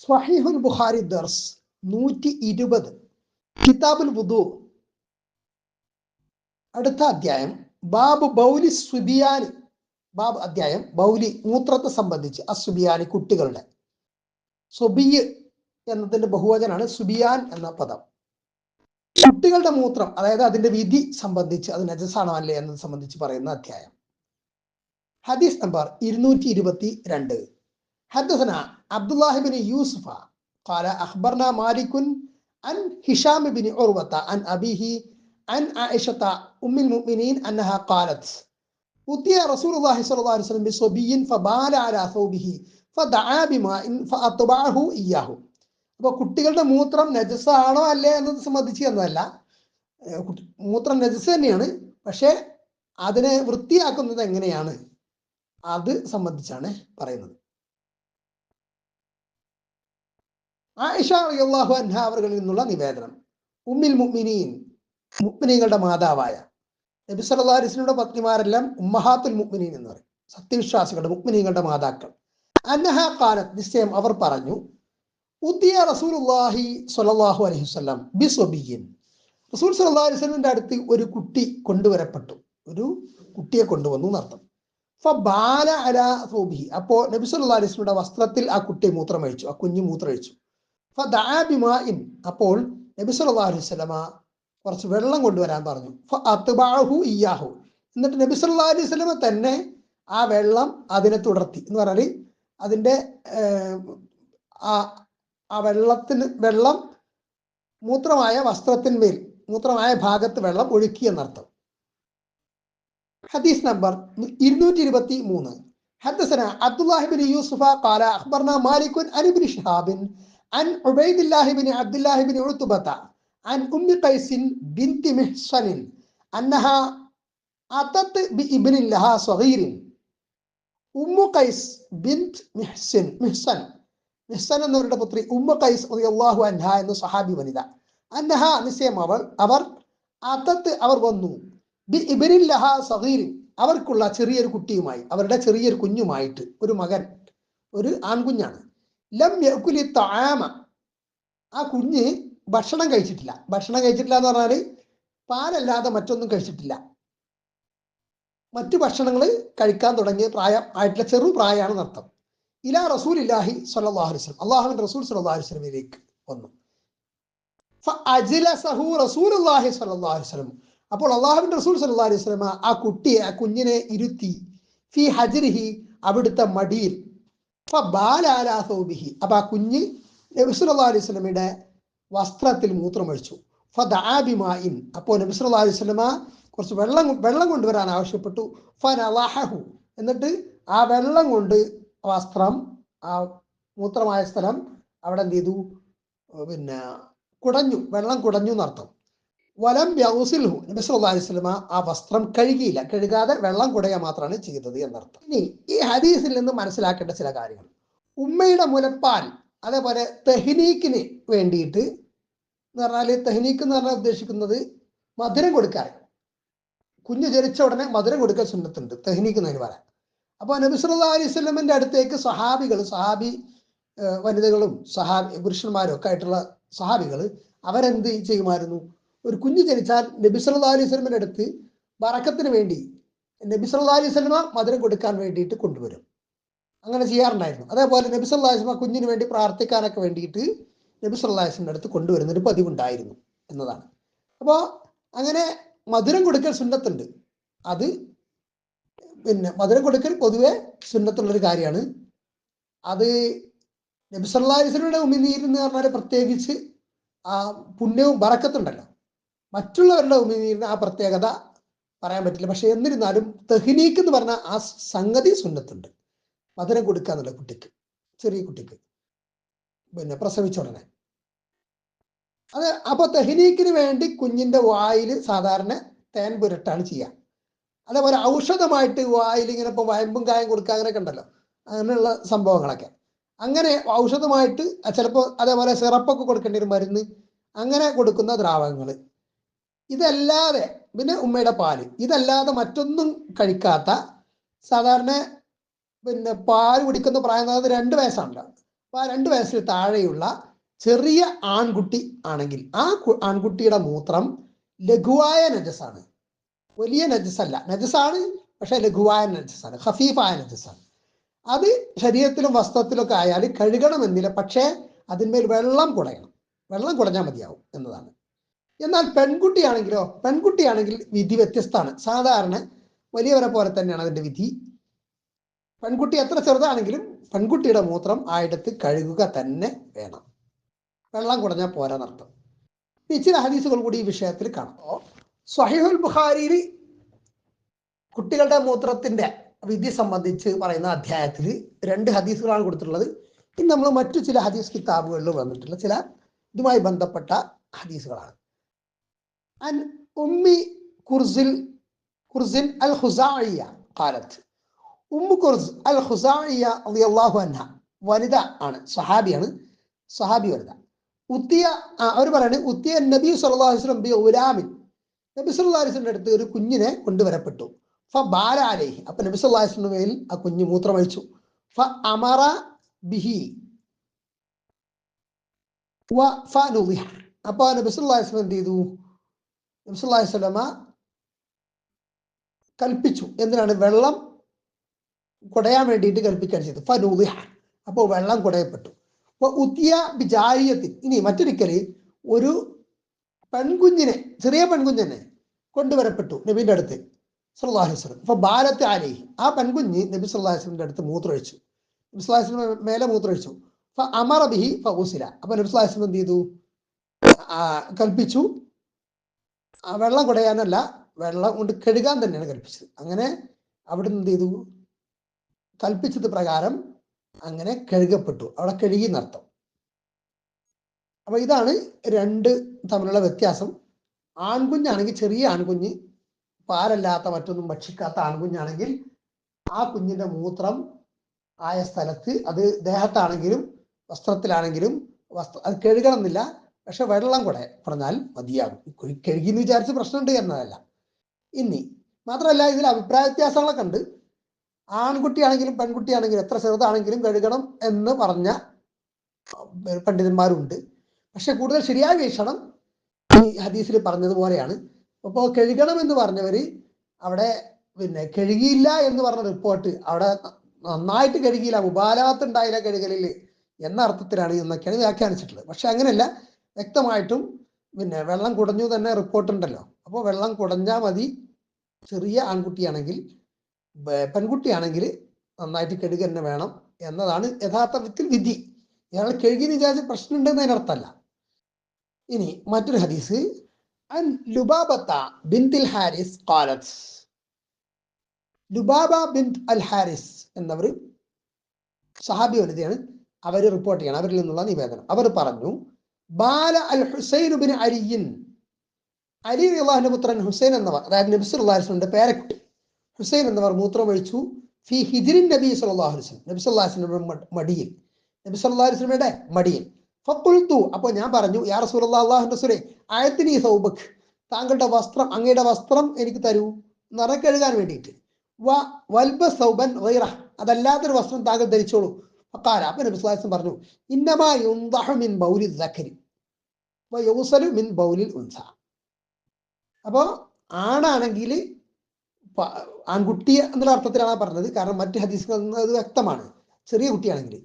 സ്വഹീഹുൽ ബുഖാരി ദർസ് നൂറ്റി ഇരുപത് കിതാബുൽ വുദു. അടുത്ത അധ്യായം. ബാബ് ബൗലി സുബിയാനി. ബാബ് അധ്യായം. ബൗലി മൂത്രത്തെ സംബന്ധിച്ച്. അസുബിയാനി കുട്ടികളുടെ. സുബിയ് എന്നതിന്റെ ബഹുവചനാണ് സുബിയാൻ എന്ന പദം. കുട്ടികളുടെ മൂത്രം അതായത് അതിന്റെ വിധി സംബന്ധിച്ച് അത് നജസാണോ അല്ലേ എന്നത് സംബന്ധിച്ച് പറയുന്ന അധ്യായം. ഹദീസ് നമ്പർ ഇരുന്നൂറ്റി ഇരുപത്തി രണ്ട് ഹദസന عبد الله بن يوسف قال أخبرنا مالك عن هشام بن عروة عن أبيه عن عائشة أم المؤمنين أنها قالت أتي رسول الله صلى الله عليه وسلم بصبي فبال على ثوبه فدعا بماء فأطبعه إياه അപ്പോൾ കുട്ടികളുടെ മൂത്രം നജസാണോ അല്ലേ എന്നത് സംബന്ധിച്ച് എന്നതല്ല ഏർ കുട്ടി- മൂത്രം നജസ് തന്നെയാണ് പക്ഷേ അതിനെ വൃത്തിയാക്കുന്നത് എങ്ങനെയാണ് അത് സംബന്ധിച്ചാണ് പറയുന്നത് ആയിഷ അൻഹ അവർകളിൽ നിന്നുള്ള നിവേദനം. ഉമ്മിൽ മുഅ്മിനീൻ മുഅ്മിനീങ്ങളുടെ മാതാവായ നബി സല്ലല്ലാഹു അലൈഹി പത്നിമാരെല്ലാം ഉമ്മഹാത്തുൽ മുഅ്മിനീൻ എന്ന് പറയും. സത്യവിശ്വാസികളുടെ മുഅ്മിനീങ്ങളുടെ മാതാക്കൾ. അന്നഹ കാലത്ത് നിശ്ചയം അവർ പറഞ്ഞു ഉദ്യ റസൂലുല്ലാഹി സ്വല്ലല്ലാഹു അലൈഹി വസല്ലം റസൂൽ സല്ലല്ലാഹു അലൈഹി അടുത്ത് ഒരു കുട്ടി കൊണ്ടുവരപ്പെട്ടു. ഒരു കുട്ടിയെ കൊണ്ടുവന്നു എന്നർത്ഥം. അപ്പോൾ നബി സല്ലല്ലാഹു അലൈഹി വസ്ത്രത്തിൽ ആ കുട്ടി മൂത്രമഴിച്ചു. ആ കുഞ്ഞു മൂത്രമഴിച്ചു. ഫദഅ ബിമാഇൻ അപ്പോൾ നബി സല്ലല്ലാഹു അലൈഹി വസല്ലമ കുറച്ച് വെള്ളം കൊണ്ടുവരാൻ പറഞ്ഞു ഫഅത്ബഅഹു ഇയ്യാഹു എന്നിട്ട് നബി സല്ലല്ലാഹു അലൈഹി വസല്ലമ തന്നെ ആ വെള്ളം അതിനെ തുടർത്തി എന്ന് പറഞ്ഞാൽ അതിന്റെ ഏർ, ആ ആ വെള്ളത്തിന് വെള്ളം മൂത്രമായ വസ്ത്രത്തിന്മേൽ മൂത്രമായ ഭാഗത്ത് വെള്ളം ഒഴുക്കി എന്നർത്ഥം ഹദീസ് നമ്പർ ഇരുന്നൂറ്റി ഇരുപത്തി മൂന്ന് حدثنا عبد الله بن يوسف قال اخبرنا مالك عن ابن شهاب അൻ അൻ ബിന്തി ബി ഉമ്മു ബിന്ത് എന്നവരുടെ പുത്രി ഉമ്മു അൻഹ എന്ന സഹാബി വനിത. അന്നഹ നിശ്ചയം അവൾ അവർ അതത്ത് അവർ വന്നു. ബി ഇബിനിൻ ലഹ സഹീരിൻ അവർക്കുള്ള ചെറിയൊരു കുട്ടിയുമായി അവരുടെ ചെറിയൊരു കുഞ്ഞുമായിട്ട് ഒരു മകൻ ഒരു ആൺകുഞ്ഞാണ്. ലം യക്കുലി താമ ആ കുഞ്ഞ് ഭക്ഷണം കഴിച്ചിട്ടില്ല. ഭക്ഷണം കഴിച്ചിട്ടില്ല എന്ന് പറഞ്ഞാൽ പാലല്ലാതെ മറ്റൊന്നും കഴിച്ചിട്ടില്ല. മറ്റു ഭക്ഷണങ്ങൾ കഴിക്കാൻ തുടങ്ങിയ പ്രായം ആയിട്ടുള്ള ചെറു പ്രായമാണ് അർത്ഥം ഇലാ റസൂൽ ഇല്ലാഹി സല്ലല്ലാഹു അലൈഹി വസല്ലം. അള്ളാഹുവിൻ റസൂൽ സല്ലാഹു അലൈഹി വസല്ലമയിലേക്ക് വന്നു. സഹു അപ്പോൾ അള്ളാഹുബിൻ റസൂൽ സല്ലാ അലൈഹി വസല്ലമ ആ കുട്ടിയെ ആ കുഞ്ഞിനെ ഇരുത്തി. ഫി ഹജ്രിഹി അവിടുത്തെ മടിയിൽ ഫബാലാലാ സൗബിഹി അപ്പൊ ആ കുഞ്ഞ് നബി സല്ലല്ലാഹു അലൈഹി വസല്ലമയുടെ വസ്ത്രത്തിൽ മൂത്രമൊഴിച്ചു. അപ്പോ അപ്പോൾ നബി സല്ലല്ലാഹു അലൈഹി വസല്ലമ കുറച്ച് വെള്ളം വെള്ളം കൊണ്ടുവരാൻ ആവശ്യപ്പെട്ടു. ഫനവാഹു എന്നിട്ട് ആ വെള്ളം കൊണ്ട് വസ്ത്രം ആ മൂത്രമായ സ്ഥലം അവിടെ എന്ത് ചെയ്തു? പിന്നെ കുടഞ്ഞു. വെള്ളം കുടഞ്ഞു എന്നർത്ഥം. വലം യൗസിൽഹു. നബി സല്ലല്ലാഹു അലൈഹി വസല്ലമ ആ വസ്ത്രം കഴുകിയില്ല. കഴുകാതെ വെള്ളം കുടയ മാത്രമാണ് ചെയ്തത് എന്നർത്ഥം. ഇനി ഈ ഹദീസിൽ നിന്ന് മനസ്സിലാക്കേണ്ട ചില കാര്യങ്ങൾ. ഉമ്മയുടെ മുലപ്പാൽ അതേപോലെ തെഹ്നീക്കിന് വേണ്ടിയിട്ട് എന്ന് പറഞ്ഞാൽ തെഹ്നീക്ക് എന്ന് പറഞ്ഞാൽ ഉദ്ദേശിക്കുന്നത് മധുരം കൊടുക്കാൻ. കുഞ്ഞ് ജനിച്ച ഉടനെ മധുരം കൊടുക്കാൻ സുന്നത്തുണ്ട്. തെഹ്നീക്ക് എന്നതിന് പറയാം. അപ്പോൾ നബി സല്ലല്ലാഹു അലൈഹി വസല്ലമന്റെ അടുത്തേക്ക് സഹാബികൾ സഹാബി വനിതകളും സഹാബി പുരുഷന്മാരും ഒക്കെ ആയിട്ടുള്ള സഹാബികൾ അവരെന്ത് ചെയ്യുമായിരുന്നു? ഒരു കുഞ്ഞ് ജനിച്ചാൽ നബി സല്ലാ അലൈഹി വസല്ലമയുടെ അടുത്ത് വറക്കത്തിന് വേണ്ടി നബി സല്ലാ അലൈഹി സ്വലമ മധുരം കൊടുക്കാൻ വേണ്ടിയിട്ട് കൊണ്ടുവരും. അങ്ങനെ ചെയ്യാറുണ്ടായിരുന്നു. അതേപോലെ നബി സല്ലാ അലൈഹി വസല്ലമ കുഞ്ഞിന് വേണ്ടി പ്രാർത്ഥിക്കാനൊക്കെ വേണ്ടിയിട്ട് നബി സല്ലാ വസല്ലമയുടെ അടുത്ത് കൊണ്ടുവരുന്ന ഒരു പതിവുണ്ടായിരുന്നു എന്നതാണ്. അപ്പോൾ അങ്ങനെ മധുരം കൊടുക്കൽ സുന്നത്തുണ്ട്. അത് പിന്നെ മധുരം കൊടുക്കൽ പൊതുവെ സുന്നത്തുള്ളൊരു കാര്യമാണ്. അത് നബി സല്ലല്ലാഹു അലൈഹി വസല്ലമയുടെ ഉമിനീര് എന്ന് പറഞ്ഞാൽ പ്രത്യേകിച്ച് ആ പുണ്യവും ബറക്കത്തുണ്ടല്ലോ മറ്റുള്ളവരുടെ ഉമിനീരിന് ആ പ്രത്യേകത പറയാൻ പറ്റില്ല. പക്ഷെ എന്നിരുന്നാലും തെഹ്നീക്ക് എന്ന് പറഞ്ഞ ആ സംഗതി സുന്നത്തുണ്ട്. മധുരം കൊടുക്കുക എന്നുള്ള കുട്ടിക്ക് ചെറിയ കുട്ടിക്ക്. പിന്നെ പ്രസവിച്ച ഉടനെ. അത് അപ്പൊ തെഹ്നീക്കിന് വേണ്ടി കുഞ്ഞിന്റെ വായിൽ സാധാരണ തേൻ പുരട്ടാണ് ചെയ്യുക അതേപോലെ ഔഷധമായിട്ട് വായിൽ ഇങ്ങനെ ഇപ്പൊ വയമ്പും കായം കൊടുക്കുക അങ്ങനെയൊക്കെ ഉണ്ടല്ലോ. അങ്ങനെയുള്ള സംഭവങ്ങളൊക്കെ. അങ്ങനെ ഔഷധമായിട്ട് ചിലപ്പോൾ അതേപോലെ സിറപ്പൊക്കെ കൊടുക്കേണ്ടി ഒരു മരുന്ന്. അങ്ങനെ കൊടുക്കുന്ന ദ്രാവകങ്ങൾ ഇതല്ലാതെ പിന്നെ ഉമ്മയുടെ പാൽ. ഇതല്ലാതെ മറ്റൊന്നും കഴിക്കാത്ത സാധാരണ പിന്നെ പാൽ കുടിക്കുന്ന പ്രായം എന്ന് പറയുന്നത് രണ്ട് വയസ്സാണല്ലോ അപ്പൊ ആ രണ്ട് വയസ്സിൽ താഴെയുള്ള ചെറിയ ആൺകുട്ടി ആണെങ്കിൽ ആ ആൺകുട്ടിയുടെ മൂത്രം ലഘുവായ നജസാണ് വലിയ നജസല്ല നജസാണ് പക്ഷെ ലഘുവായ നജസാണ് ഹഫീഫായ നജസാണ് അത് ശരീരത്തിലും വസ്ത്രത്തിലൊക്കെ ആയാൽ കഴുകണമെന്നില്ല പക്ഷേ അതിന്മേൽ വെള്ളം കുടയണം. വെള്ളം കുടഞ്ഞാൽ മതിയാവും എന്നതാണ്. എന്നാൽ പെൺകുട്ടിയാണെങ്കിലോ പെൺകുട്ടിയാണെങ്കിൽ വിധി വ്യത്യസ്തമാണ്. സാധാരണ വലിയവരെ പോലെ തന്നെയാണ് അതിന്റെ വിധി. പെൺകുട്ടി എത്ര ചെറുതാണെങ്കിലും പെൺകുട്ടിയുടെ മൂത്രം ആയിടത്ത് കഴുകുക തന്നെ വേണം. വെള്ളം കുടഞ്ഞാൽ പോരാന്നർത്ഥം ചില ഹദീസുകൾ കൂടി ഈ വിഷയത്തിൽ കാണാം സ്വഹിഹുൽ ബുഖാരിയിൽ കുട്ടികളുടെ മൂത്രത്തിന്റെ വിധി സംബന്ധിച്ച് പറയുന്ന അധ്യായത്തിൽ രണ്ട് ഹദീസുകളാണ് കൊടുത്തിട്ടുള്ളത്. ഇനി നമ്മൾ മറ്റു ചില ഹദീസ് കിതാബുകളിൽ വന്നിട്ടുള്ള ചില ഇതുമായി ബന്ധപ്പെട്ട ഹദീസുകളാണ്. കുർസിൽ കുർസിൻ അൽ ഖുസാഇയ ഖാലത്ത് ഉമ്മു കുർസ് അൽ ഖുസാഇയ റളിയല്ലാഹു അൻഹ വനിത ആണ് സഹാബിയാണ് സഹാബി വനിത ഉത്തിയ അവർ പറയുന്നത് ഉത്തിയ നബി സല്ലല്ലാഹു അലൈഹി വസല്ലം ബി ഉലാമിൻ നബി സല്ലല്ലാഹു അലൈഹി വസല്ലം അടുത്ത് ഒരു കുഞ്ഞിനെ കൊണ്ടുവരപ്പെട്ടു. ഫ ബാല അലൈഹി. അപ്പൊ നബി സല്ലല്ലാഹു അലൈഹി വസല്ലം മേൽ ആ കുഞ്ഞ് മൂത്രമഴിച്ചു. ഫ അമറ ബിഹി. വ ഫ നുദിഹ. അപ്പൊ നബി സല്ലല്ലാഹു അലൈഹി വസല്ലം എന്ത് ചെയ്തു? നബി സല്ലല്ലാഹു അലൈഹി വസല്ലമ കൽപ്പിച്ചു. എന്തിനാണ്? വെള്ളം കുടയാൻ വേണ്ടിയിട്ട് കൽപ്പിക്കാൻ ചെയ്തു ഫ അപ്പോൾ വെള്ളം കുടയപ്പെട്ടു. അപ്പൊ ഉത്തിയ ബിജാരിയത്തിൽ ഇനി മറ്റൊരിക്കൽ ഒരു പെൺകുഞ്ഞിനെ ചെറിയ പെൺകുഞ്ഞിനെ കൊണ്ടുവരപ്പെട്ടു നബീന്റെ അടുത്ത് അലൈഹി വസല്ലം. അപ്പൊ ബാലത്തെ ആലൈഹി ആ പെൺകുഞ്ഞ് നബി അലൈഹി വസല്ലമിന്റെ അടുത്ത് മൂത്രമൊഴിച്ചു. നബി അലൈഹി മേലെ മൂത്രമൊഴിച്ചു. ഫ അമറ ബിഹി ഫൗസില അപ്പൊ നബി അലൈഹി എന്ത് ചെയ്തു? കൽപ്പിച്ചു. ആ വെള്ളം കുടയാനല്ല വെള്ളം കൊണ്ട് കഴുകാൻ തന്നെയാണ് കൽപ്പിച്ചത്. അങ്ങനെ അവിടുന്ന് എന്ത് ചെയ്തു? കൽപ്പിച്ചത് പ്രകാരം അങ്ങനെ കഴുകപ്പെട്ടു. അവിടെ കഴുകി എന്നർത്ഥം അപ്പൊ ഇതാണ് രണ്ട് തമ്മിലുള്ള വ്യത്യാസം. ആൺകുഞ്ഞാണെങ്കിൽ ചെറിയ ആൺകുഞ്ഞ് പാലല്ലാത്ത മറ്റൊന്നും ഭക്ഷിക്കാത്ത ആൺകുഞ്ഞാണെങ്കിൽ ആ കുഞ്ഞിന്റെ മൂത്രം ആയ സ്ഥലത്ത് അത് ദേഹത്താണെങ്കിലും വസ്ത്രത്തിലാണെങ്കിലും വസ്ത്ര അത് കഴുകണമെന്നില്ല. പക്ഷെ വെള്ളം കൂടെ പറഞ്ഞാൽ മതിയാകും. കു- കഴുകി എന്ന് വിചാരിച്ച് പ്രശ്നമുണ്ട് എന്നതല്ല. ഇനി മാത്രമല്ല ഇതിൽ അഭിപ്രായ വ്യത്യാസങ്ങളൊക്കെ ഉണ്ട്. ആൺകുട്ടിയാണെങ്കിലും പെൺകുട്ടിയാണെങ്കിലും എത്ര ചെറുതാണെങ്കിലും കഴുകണം എന്ന് പറഞ്ഞ പണ്ഡിതന്മാരുണ്ട്. പക്ഷെ കൂടുതൽ ശരിയായ വീക്ഷണം ഈ ഹദീസിൽ പറഞ്ഞതുപോലെയാണ്. അപ്പോൾ കഴുകണം എന്ന് പറഞ്ഞവര് അവിടെ പിന്നെ കഴുകിയില്ല എന്ന് പറഞ്ഞ റിപ്പോർട്ട് അവിടെ നന്നായിട്ട് കഴുകിയില്ല മുബാലാത്ത് ഉണ്ടായില്ല കഴുകലിൽ എന്ന അർത്ഥത്തിലാണ് എന്നൊക്കെയാണ് വ്യാഖ്യാനിച്ചിട്ടുള്ളത്. പക്ഷെ അങ്ങനെയല്ല വ്യക്തമായിട്ടും പിന്നെ വെള്ളം കുടഞ്ഞു തന്നെ റിപ്പോർട്ട് ഉണ്ടല്ലോ. അപ്പോൾ വെള്ളം കുടഞ്ഞാൽ മതി. ചെറിയ ആൺകുട്ടിയാണെങ്കിൽ പെൺകുട്ടിയാണെങ്കിൽ നന്നായിട്ട് കഴുകുക തന്നെ വേണം എന്നതാണ് യഥാർത്ഥത്തിൽ വിധി. ഇയാൾ കഴുകി എന്ന് വിചാരിച്ച പ്രശ്നമുണ്ടെന്ന് അതിനർത്ഥമല്ല. ഇനി മറ്റൊരു ഹദീസ്. അൻ ലുബാബത്ത ബിന്തിൽ ഹാരിസ് ഖാലത്ത് ലുബാബ ബിന്ത് അൽ ഹാരിസ് എന്നവർ സഹാബി വനിതയാണ്. അവർ റിപ്പോർട്ട് ചെയ്യണം. അവരിൽ നിന്നുള്ള നിവേദനം. അവർ പറഞ്ഞു ബാല അൽ ഹുസൈൻ ബിൻ അലിയിൻ. അലി അള്ളാഹിന്റെ പുത്രൻ ഹുസൈൻ എന്നവർ അതായത് നബിസ് അള്ളാഹിന്റെ പേരക്കുട്ടി ഹുസൈൻ എന്നവർ മൂത്രമൊഴിച്ചു ഫി ഹിജിറിൻ നബി സല്ലല്ലാഹു അലൈഹി വസല്ലം. നബി സല്ലല്ലാഹു മടിയിൽ. നബി സല്ലല്ലാഹു അലൈഹി മടിയിൽ. ഫഖുൽതു അപ്പോൾ ഞാൻ പറഞ്ഞു യാ റസൂൽ അള്ളാഹുന്റെ സുരെ ആയത്തിനി സൗബക് താങ്കളുടെ വസ്ത്രം അങ്ങയുടെ വസ്ത്രം എനിക്ക് തരൂ നിറക്കെഴുകാൻ കഴുകാൻ വേണ്ടിയിട്ട്. വ വൽബ സൗബൻ വൈറ അതല്ലാത്തൊരു വസ്ത്രം താങ്കൾ ധരിച്ചോളൂ. അപ്പോൾ നബി പറഞ്ഞു ഇന്നമാ യുൻദഹു മിൻ ബൗലി ദക്കരി വ മിൻ ബൗലിൽ ഉൻസ. അപ്പോൾ ആണാണെങ്കിൽ ആൺകുട്ടി എന്നുള്ള അർത്ഥത്തിലാണ് പറഞ്ഞത്. കാരണം മറ്റ് ഹദീസുകളിൽ അത് വ്യക്തമാണ്. ചെറിയ കുട്ടിയാണെങ്കിൽ.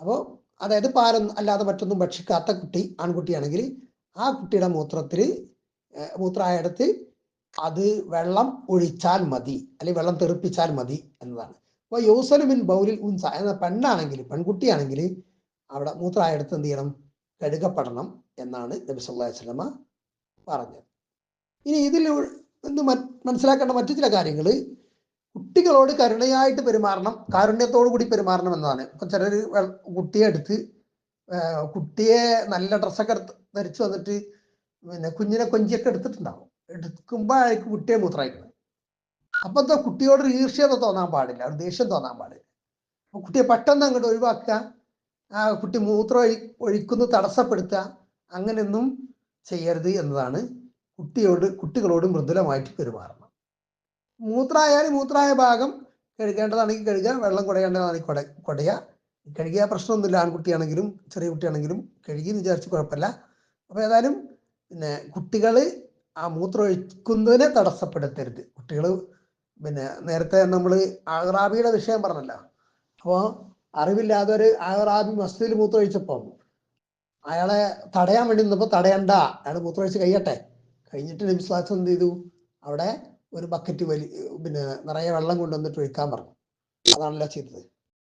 അപ്പോൾ അതായത് പാലൊന്നും അല്ലാതെ മറ്റൊന്നും ഭക്ഷിക്കാത്ത കുട്ടി ആൺകുട്ടിയാണെങ്കിൽ ആ കുട്ടിയുടെ മൂത്രത്തിൽ മൂത്രമായിടത്ത് അത് വെള്ളം ഒഴിച്ചാൽ മതി. അല്ലെങ്കിൽ വെള്ളം തെറിപ്പിച്ചാൽ മതി എന്നതാണ്. അപ്പോൾ യോസലുമിൻ ബൗലിൽ ഉൻസ എന്ന പെണ്ണാണെങ്കിൽ പെൺകുട്ടിയാണെങ്കിൽ അവിടെ മൂത്രമായിടത്ത് എന്ത് ചെയ്യണം? കഴുകപ്പെടണം. എന്നാണ് നബി സല്ലല്ലാഹു അലൈഹി വസല്ലമ പറഞ്ഞത്. ഇനി ഇതിൽ നിന്ന് മനസ്സിലാക്കേണ്ട മറ്റു ചില കാര്യങ്ങൾ. കുട്ടികളോട് കരുണയായിട്ട് പെരുമാറണം കാരുണ്യത്തോടു കൂടി പെരുമാറണം എന്നതാണ്. ഇപ്പൊ ചിലർ കുട്ടിയെ എടുത്ത് കുട്ടിയെ നല്ല ഡ്രസ്സൊക്കെ ധരിച്ചു വന്നിട്ട് പിന്നെ കുഞ്ഞിനെ കൊഞ്ചിയൊക്കെ എടുത്തിട്ടുണ്ടാവും. എടുക്കുമ്പോഴായിരിക്കും കുട്ടിയെ മൂത്രമായിക്കുന്നത് അപ്പൊ എന്താ കുട്ടിയോട് ഈർഷ്യത തോന്നാൻ പാടില്ല ഒരു ദേഷ്യം തോന്നാൻ പാടില്ല. അപ്പൊ കുട്ടിയെ പെട്ടെന്ന് അങ്ങോട്ട് ഒഴിവാക്കുക ആ കുട്ടി മൂത്രം ഒഴി ഒഴിക്കുന്നു തടസ്സപ്പെടുത്തുക അങ്ങനെയൊന്നും ചെയ്യരുത് എന്നതാണ് കുട്ടിയോട് കുട്ടികളോട് മൃദുലമായിട്ട് പെരുമാറണം മൂത്രമായാലും മൂത്രായ ഭാഗം കഴുകേണ്ടതാണെങ്കിൽ കഴുകുക വെള്ളം കുടയേണ്ടതാണെങ്കിൽ കുട കുടയുക. കഴുകിയ പ്രശ്നമൊന്നുമില്ല. ആൺകുട്ടിയാണെങ്കിലും ചെറിയ കുട്ടിയാണെങ്കിലും കഴുകി എന്ന് വിചാരിച്ച് കുഴപ്പമില്ല. അപ്പോൾ ഏതായാലും പിന്നെ കുട്ടികൾ ആ മൂത്രം ഒഴിക്കുന്നതിനെ തടസ്സപ്പെടുത്തരുത്. കുട്ടികൾ പിന്നെ നേരത്തെ നമ്മൾ ആഹ്റാബിയുടെ വിഷയം പറഞ്ഞല്ലോ. അപ്പോൾ അറിവില്ലാതെ ഒരു ആഹ്റാബി മസ്ജിദിൽ മൂത്രം ഒഴിച്ചപ്പോൾ അയാളെ തടയാൻ വേണ്ടി നിന്നപ്പോൾ തടയണ്ട. അയാൾ മൂത്രമൊഴിച്ച് കഴിയട്ടെ. കഴിഞ്ഞിട്ട് നബിസ്ലാസ് എന്ത് ചെയ്തു? അവിടെ ഒരു ബക്കറ്റ് വലി പിന്നെ നിറയെ വെള്ളം കൊണ്ടുവന്നിട്ട് ഒഴിക്കാൻ പറഞ്ഞു. അതാണല്ലോ ചെയ്തത്.